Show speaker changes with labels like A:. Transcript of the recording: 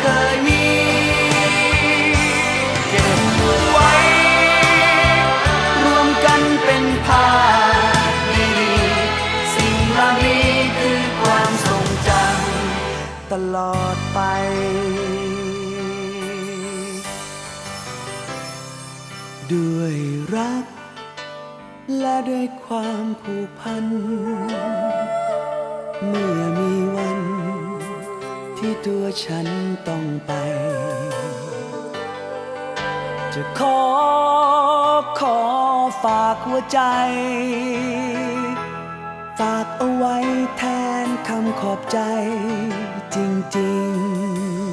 A: เคยมี เก็บไว้ รวมกันเป็นภาพดีๆสิ่งเหล่านี้คือความทรงจำตลอดไปด้วยรัก และด้วยความผูกพัน เมื่อมีวัน ที่ตัวฉันต้องไป จะขอขอฝากหัวใจ ฝากเอาไว้แทนคำขอบใจจริง ๆ